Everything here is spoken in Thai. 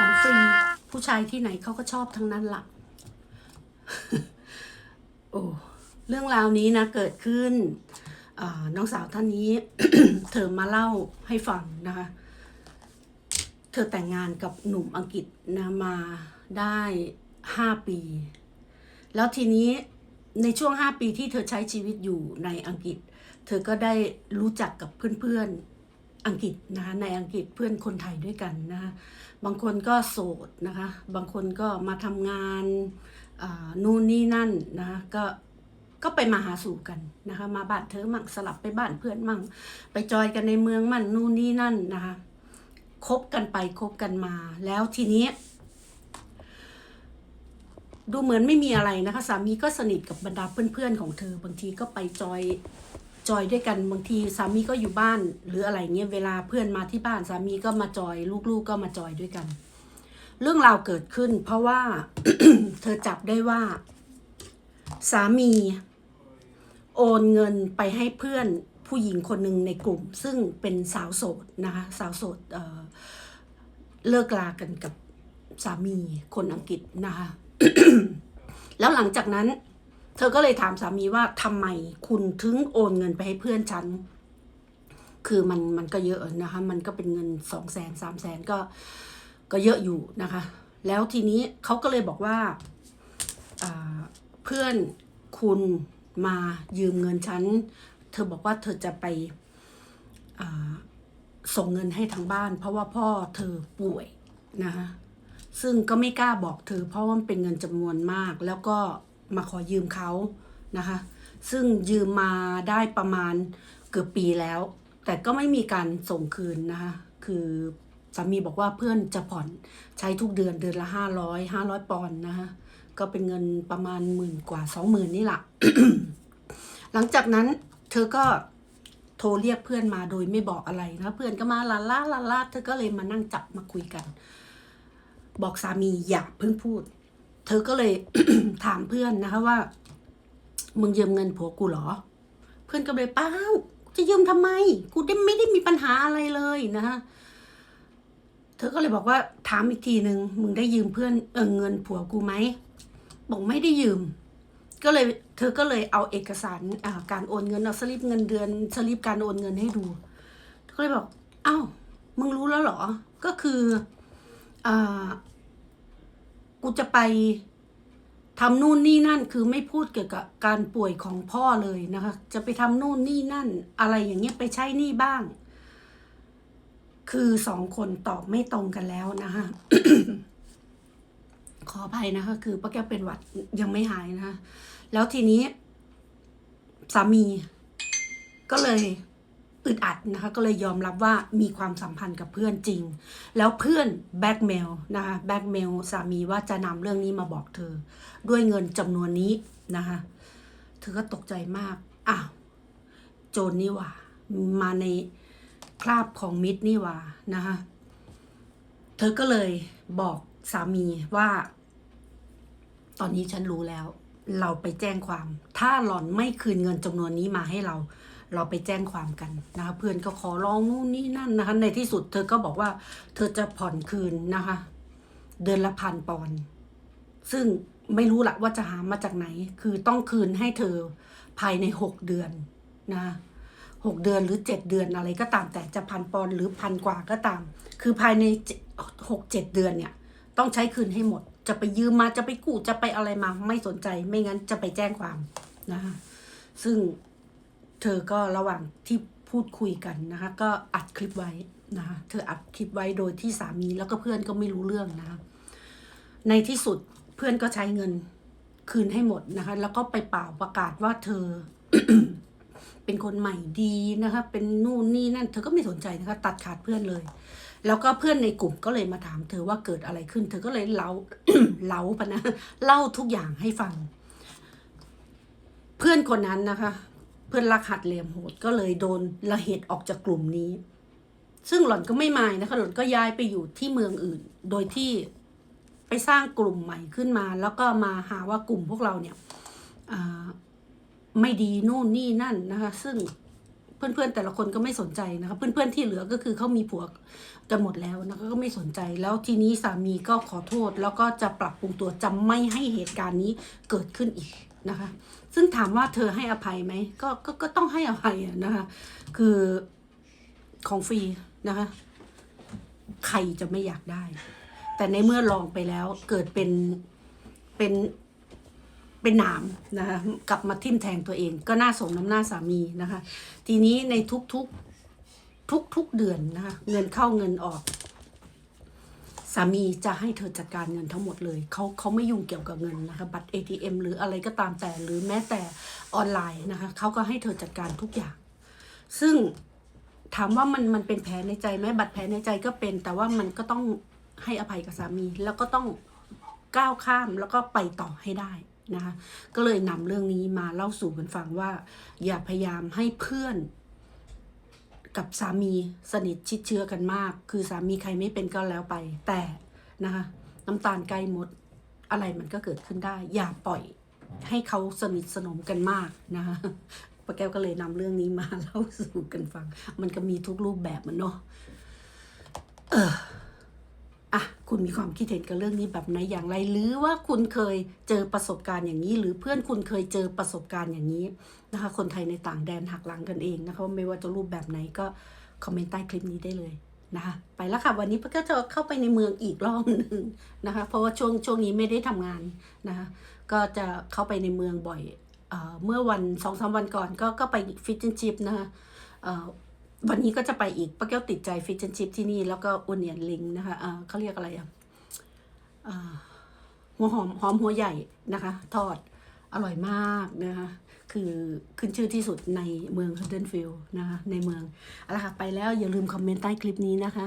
ของฟรีผู้ชายที่ไหนเขาก็ชอบทั้งนั้นล่ะ โอ้เรื่องราวนี้นะเกิดขึ้นน้องสาวท่านนี้ เธอมาเล่าให้ฟังนะคะ เธอแต่งงานกับหนุ่มอังกฤษนะมาได้ห้าปี แล้วทีนี้ในช่วงห้าปีที่เธอใช้ชีวิตอยู่ในอังกฤษ เธอก็ได้รู้จักกับเพื่อนๆ อังกฤษนะคะในอังกฤษเพื่อนคนไทยด้วยกันนะคะบางคนก็โสดนะคะ บางคนก็มาทำงานนู่นนี่นั่นนะคะก็ก็ไปมาหาสู่กันนะคะ มาบ้านเธอมั่งสลับไปบ้านเพื่อนมั่ง ไปจอยกันในเมืองมั่นนู่นนี่นั่นนะคะคบกันไปคบกันมา แล้วทีนี้ ดูเหมือนไม่มีอะไรนะคะ สามีก็สนิทกับบรรดาเพื่อนๆของเธอบางทีก็ไปจอย จอยด้วยกันบางทีสามีก็อยู่บ้าน หรืออะไรเงี้ยเวลาเพื่อนมาที่บ้านสามีก็มาจอย ลูกๆก็มาจอยด้วยกัน เรื่องราวเกิดขึ้น เพราะว่าเธอจับได้ว่า สามี โอนเงินไปให้เพื่อนผู้หญิงคนหนึ่งในกลุ่ม ซึ่งเป็นสาวโสดนะคะสาวโสดเเลิกลากันกับสามีคนอังกฤษนะคะแล้วหลังจากนั้น เธอก็เลยถามสามีว่าทำไมคุณถึงโอนเงินไปให้เพื่อนฉัน คือมันมันก็เยอะนะคะ มันก็เป็นเงินสองแสนสามแสนก็ก็เยอะอยู่นะคะ แล้วทีนี้เขาก็เลยบอกว่าาเพื่อนคุณมายืมเงินฉัน เธอบอกว่าเธอจะไปส่งเงินให้ทางบ้าน เพราะว่าพ่อเธอป่วยนะคะซึ่งก็ไม่กล้าบอกเธอเพราะว่ามันเป็นเงินจำนวนมาก แล้วก็ มาขอยืมเขานะคะ ซึ่งยืมมาได้ประมาณเกือบปีแล้ว แต่ก็ไม่มีการส่งคืนนะคะ คือสามีบอกว่าเพื่อนจะผ่อนใช้ทุกเดือนเดือนละห้าร้อยห้าร้อยปอนด์นะคะก็เป็นเงินประมาณหมื่นกว่าสองหมื่นนี่แหละหลังจากนั้นเธอก็โทรเรียกเพื่อนมาโดยไม่บอกอะไรนะเพื่อนก็มาลาล่าลาล่าเธอก็เลยมานั่งจับมาคุยกัน บอกสามีอย่าเพิ่งพูด เธอก็เลยถามเพื่อนนะคะว่า มึงยืมเงินผัวกูเหรอ เพื่อนก็เลยเป้าจะยืมทำไม กูได้ไม่ได้มีปัญหาอะไรเลยนะคะเธอก็เลยบอกว่าถามอีกทีหนึ่งมึงได้ยืมเพื่อนเออเงินผัวกูไหมบอกไม่ได้ยืม ก็เลยเธอก็เลยเอาเอกสาราการโอนเงินเอาสลิปเงินเดือนสลิปการโอนเงินให้ดูเธอก็เลยบอกอ้าวมึงรู้แล้วเหรอ ก็คืออ่า กูจะไปทำนู่นนี่นั่นคือไม่พูดเกี่ยวกับการป่วยของพ่อเลยนะคะ จะไปทำนู่นนี่นั่น อะไรอย่างเงี้ยไปใช้หนี่บ้าง คือสองคนตอบไม่ตรงกันแล้วนะคะขออภัยนะคะ คือป้าแก้วเป็นหวัดยังไม่หายนะคะแล้วทีนี้ สามี ก็เลย อึดอัดนะคะก็เลยยอมรับว่ามีความสัมพันธ์กับเพื่อนจริง แล้วเพื่อนแบ็กเมลนะคะแบ็กเมลสามีว่าจะนำเรื่องนี้มาบอกเธอ ด้วยเงินจำนวนนี้นะคะเธอก็ตกใจมากอ้าวโจรนี่ว่า มาในคราบของมิตรนี่ว่านะคะเธอก็เลยบอกสามีว่า ตอนนี้ฉันรู้แล้ว เราไปแจ้งความ ถ้าหล่อนไม่คืนเงินจำนวนนี้มาให้เรา เราไปแจ้งความกันนะคะเพื่อนก็ขอร้องนู่นนี่นั่นนะคะ ในที่สุดเธอก็บอกว่า เธอจะผ่อนคืนนะคะ เดือนละพันปอนด์ซึ่งไม่รู้ละว่าจะหามาจากไหน คือต้องคืนให้เธอภายในหกเดือนนะหกเดือนหรือเจ็ดเดือนอะไรก็ตามแต่จะพันปอนหรือพันกว่าก็ตาม คือภายในหกเจ็ดเดือนเนี่ย ต้องใช้คืนให้หมด จะไปยืมมาจะไปกู้จะไปอะไรมาไม่สนใจ ไม่งั้นจะไปแจ้งความนะคะซึ่ง เธอก็ระหว่างที่พูดคุยกันนะคะก็อัดคลิปไว้นะคะเธออัดคลิปไว้โดยที่สามีแล้วก็เพื่อนก็ไม่รู้เรื่องนะคะในที่สุดเพื่อนก็ใช้เงินคืนให้หมดนะคะแล้วก็ไปเป่าประกาศว่าเธอ เป็นคนใหม่ดีนะคะเป็นนู่นนี่นั่น เธอก็ไม่สนใจนะคะตัดขาดเพื่อนเลย แล้วก็เพื่อนในกลุ่มก็เลยมาถาม เธอว่าเกิดอะไรขึ้น เธอก็เลยเล่าเล่าปะนะเล่าทุกอย่างให้ฟัง เพื่อนคนนั้นนะคะ เพื่อนรักหัดเหลี่ยมโหดก็เลยโดนละเหตุออกจากกลุ่มนี้ ซึ่งหล่อนก็ไม่มายนะคะหล่อนก็ย้ายไปอยู่ที่เมืองอื่น โดยที่ไปสร้างกลุ่มใหม่ขึ้นมา แล้วก็มาหาว่ากลุ่มพวกเราเนี่ยไม่ดีนู่นนี่นั่นนะคะซึ่งเพื่อนๆแต่ละคนก็ไม่สนใจนะคะเพื่อนๆที่เหลือก็คือเขามีผัวกันหมดแล้วนะคะก็ไม่สนใจแล้วทีนี้สามีก็ขอโทษแล้วก็จะปรับปรุงตัวจะไม่ให้เหตุการณ์นี้เกิดขึ้นอีก นะคะ ซึ่งถามว่าเธอให้อภัยไหมก็ก็ก็ต้องให้อภัยนะคะ คือของฟรีนะคะ ใครจะไม่อยากได้ แต่ในเมื่อลองไปแล้วเกิดเป็นเป็นเป็นหนามนะคะกลับมาทิ่มแทงตัวเอง ก็น่าสมน้ำหน้าสามีนะคะ ทีนี้ในทุกๆทุกๆเดือนนะคะ เงินเข้าเงินออก สามีจะให้เธอจัดการเงินทั้งหมดเลยเขาเขาไม่ยุ่งเกี่ยวกับเงินนะคะบัตร ATM หรืออะไรก็ตามแต่หรือแม้แต่ออนไลน์นะคะเขาก็ให้เธอจัดการทุกอย่าง ซึ่งถามว่ามันมันเป็นแผลในใจไหมบัตรแผลในใจก็เป็น แต่ว่ามันก็ต้องให้อภัยกับสามีแล้วก็ต้องก้าวข้ามแล้วก็ไปต่อให้ได้นะคะก็เลยนำเรื่องนี้มาเล่าสู่กันฟังว่า อย่าพยายามให้เพื่อน กับสามีสนิทชิดเชื้อกันมาก คือสามีใครไม่เป็นก็แล้วไป แต่นะคะน้ำตาลใกล้หมดอะไรมันก็เกิดขึ้นได้ อย่าปล่อยให้เขาสนิทสนมกันมากนะคะป้าแก้วก็เลยนำเรื่องนี้มาเล่าสู่กันฟัง มันก็มีทุกรูปแบบมันเนาะเออ อะคุณมีความคิดเห็นกับเรื่องนี้แบบไหนอย่างไร หรือว่าคุณเคยเจอประสบการณ์อย่างนี้ หรือเพื่อนคุณเคยเจอประสบการณ์อย่างนี้นะคะ คนไทยในต่างแดนหักหลังกันเองนะคะไม่ว่าจะรูปแบบไหนก็คอมเมนต์ใต้คลิปนี้ได้เลยนะคะไปแล้วค่ะวันนี้ก็จะเข้าไปในเมืองอีกรอบหนึ่งนะคะ เพราะว่าช่วงช่วงนี้ไม่ได้ทำงานนะคะก็จะเข้าไปในเมืองบ่อยเอเมื่อวันสองสามวันก่อนก็ก็ไปฟิชแอนชิพนะคะ วันนี้ก็จะไปอีกป้าแก้วติดใจฟิชแอนชิพที่นี่แล้วก็อุเนียนลิงนะคะเอ่อเขาเรียกอะไรอะอ่อหัวหอมหอมหัวใหญ่นะคะ ทอดอร่อยมากนะคะ คือขึ้นชื่อที่สุดในเมืองฮัตเดนฟิลด์นะคะ ในเมืองเอาละค่ะ ไปแล้วอย่าลืมคอมเมนต์ใต้คลิปนี้นะคะ